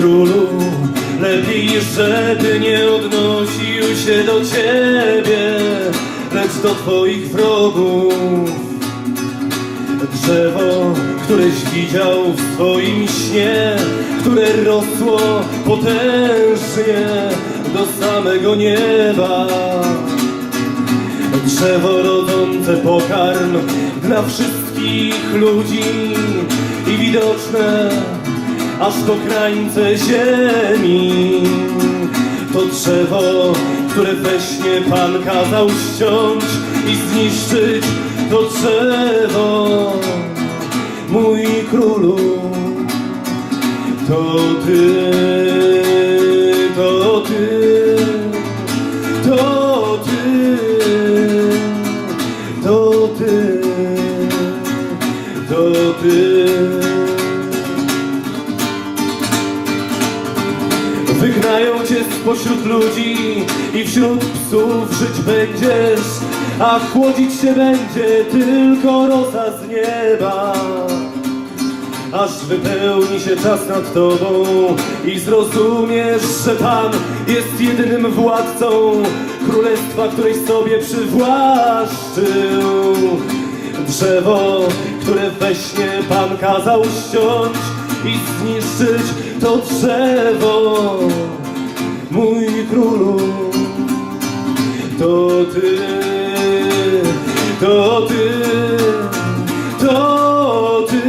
królu, lepiej, żeby nie odnosił się do ciebie, lecz do twoich wrogów. Drzewo, któreś widział w swoim śnie, które rosło potężnie do samego nieba. Drzewo rodzące pokarm dla wszystkich ludzi i widoczne aż po krańce ziemi. To drzewo, które we śnie Pan kazał ściąć i zniszczyć. To drzewo, mój królu, to ty, to ty, Wygnają cię spośród ludzi i wśród psów żyć będziesz, a chłodzić się będzie tylko rosa z nieba. Aż wypełni się czas nad tobą i zrozumiesz, że Pan jest jedynym władcą królestwa, któreś sobie przywłaszczył. Drzewo, które we śnie Pan kazał ściąć i zniszczyć, to drzewo, królu, to ty, to ty, to ty,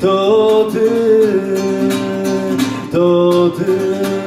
to ty, to ty. To ty.